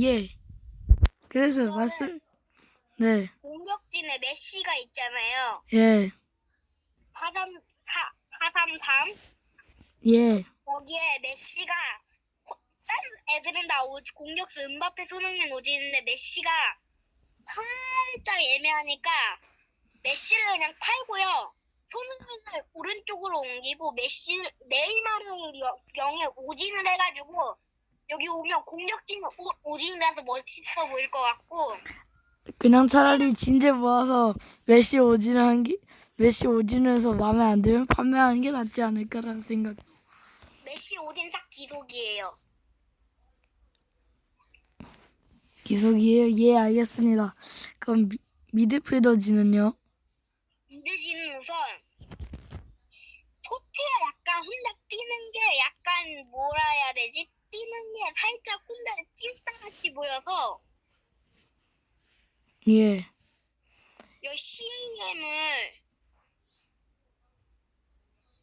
예. 그래서 말씀, 네, 공격진에 메시가 있잖아요. 예, 433, 433. 예, 거기에 메시가 호- 다른 애들은 다 오, 공격수 은바페 손흥민 오지는데 메시가 살짝 애매하니까 메시를 그냥 팔고요. 손흥민을 오른쪽으로 옮기고 메시 네이마르를 여- 영에 오진을 해가지고 여기 오면 공격진은 오, 오진이라서 멋있어 보일 것 같고 그냥 차라리 진제 모아서 메시 오진을 한 게, 메시 오진을 해서 마음에 안 들면 판매하는 게 낫지 않을까라는 생각. 메시 오진 싹 기속이에요. 기속이에요? 예, 알겠습니다. 그럼 미, 미드필더지는요? 미드지는 우선 토트가 약간 혼자 뛰는 게 약간 뭐라 해야 되지? 뛰는 게 살짝 혼자 찐따같이 보여서 예, 이 CAM을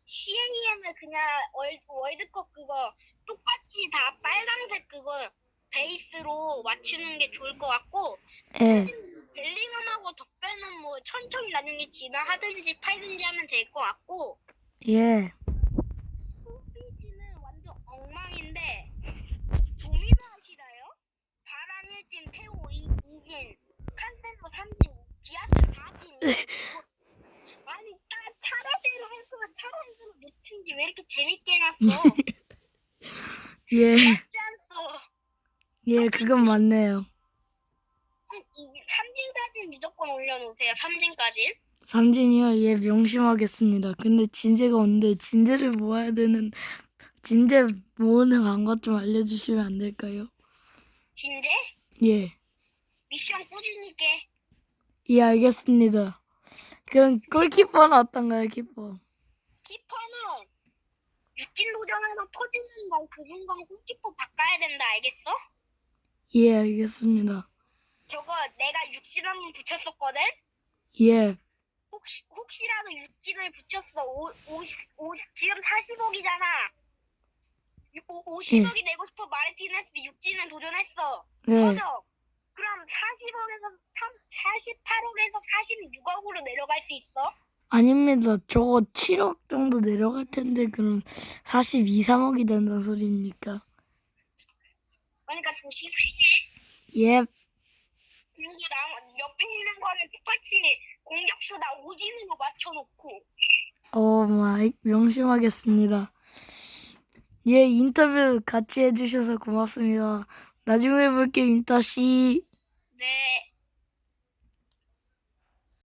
CAM을 그냥 월, 월드컵 그거 똑같이 다 빨간색 그거 베이스로 맞추는 게 좋을 것 같고 예, 벨링엄하고 덕배는 뭐 천천히 나중에 진화하든지 팔든지 하면 될 것 같고. 예, 홈페이지는 완전 엉망인데 도미노 하시나요? 바란 1진, 태호 2, 2진, 칸셀로 3진, 디아스 4진 아니 딱 차례대로 해서 차례대로 놓친지 왜 이렇게 재밌게 해놨어? 예, 짠또 예, 그건 맞네요. 3진 사진 무조건 올려놓으세요. 3진까지. 삼진이요? 예, 명심하겠습니다. 근데 진제가 오는데 진제를 모아야 되는 진제 모으는 방법 좀 알려주시면 안 될까요? 진제? 예, 미션 꾸준히 깨 예, 알겠습니다. 그럼 골키퍼는 어떤가요, 키퍼? 키퍼는 육진 도전에서 터지는 건 그 순간 골키퍼 바꿔야 된다 알겠어? 예, 알겠습니다. 저거 내가 육진 한번 붙였었거든? 예, 혹시, 혹시라도 육진을 붙였어. 오, 50, 50, 지금 40억이잖아. 50억이 내고 싶어 마르티네스 육진을 도전했어. 네, 터져. 그럼 40억에서 48억에서 46억으로 내려갈 수 있어? 아닙니다. 저거 7억 정도 내려갈 텐데 그럼 42, 3억이 된다는 소리입니까? 그러니까 조심해. 예, 그리고 나 옆에 있는 거는 똑같이 공격수 나 오진으로 맞춰놓고. 어, 마이, 명심하겠습니다. 예, 인터뷰 같이 해주셔서 고맙습니다. 나중에 볼게요, 인타씨. 네.